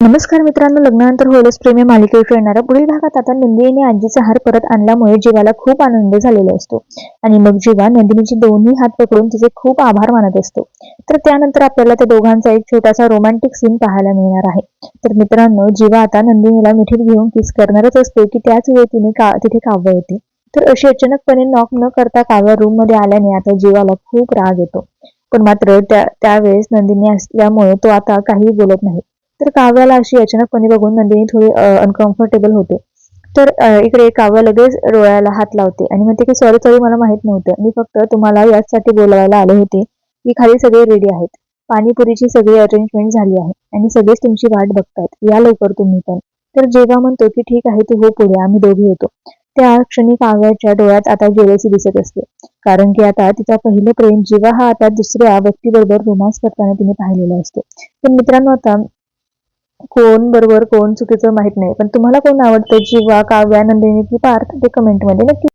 नमस्कार मित्रांनो लग्नानंतर होलच प्रेम मालिकेवर येणाऱ्या पुढील भागात आता नंदिनीने आजीचा हार परत आणल्यामुळे जीवाला खूप आनंद झालेला असतो. आणि मग जीवा नंदिनीचे दोन्ही हात पकडून तिचे खूप आभार मानत असतो. तर त्यानंतर आपल्याला त्या दोघांचा एक छोटासा रोमॅन्टिक सीन पाहायला मिळणार आहे. तर मित्रांनो जीवा आता नंदिनीला मिठीत घेऊन किस करणारच असतो की त्याच वेळी तिने का तिथे काव्य येते. तर अशी अचानकपणे नॉक न करता काव्य रूममध्ये आल्याने आता जीवाला खूप राग येतो. पण मात्र त्या त्यावेळेस नंदिनी असल्यामुळे तो आता काही बोलत नाही. तर काव्याला अशी अचानकपणे बघून नंदिनी थोडी अनकम्फर्टेबल होते. तर इकडे काव्य लगेच डोळ्याला हात लावते आणि म्हणते की सॉरी सॉरी मला माहीत नव्हतं. मी फक्त तुम्हाला याचसाठी बोलवायला आले होते की खाली सगळे रेडी आहेत. पाणीपुरीची सगळी अरेंजमेंट झाली आहे आणि सगळेच तुमची वाट बघतायत. या लवकर तुम्ही पण. तर जेव्हा म्हणतो की ठीक आहे तू हो पुढे आम्ही दोघे येतो. त्या क्षणी काव्याच्या डोळ्यात आता जेलसी दिसत असते. कारण की आता तिचा पहिलं प्रेम जेव्हा हा आता दुसऱ्या व्यक्तीबरोबर रोमांस करताना तिने पाहिलेला असतो. तर मित्रांनो आता कोण बरोबर कोण चुकीचं माहीत नाही. पण तुम्हाला कोण आवडतं? जीवा काव्या नंदिनी की पार्थ? ते कमेंटमध्ये नक्की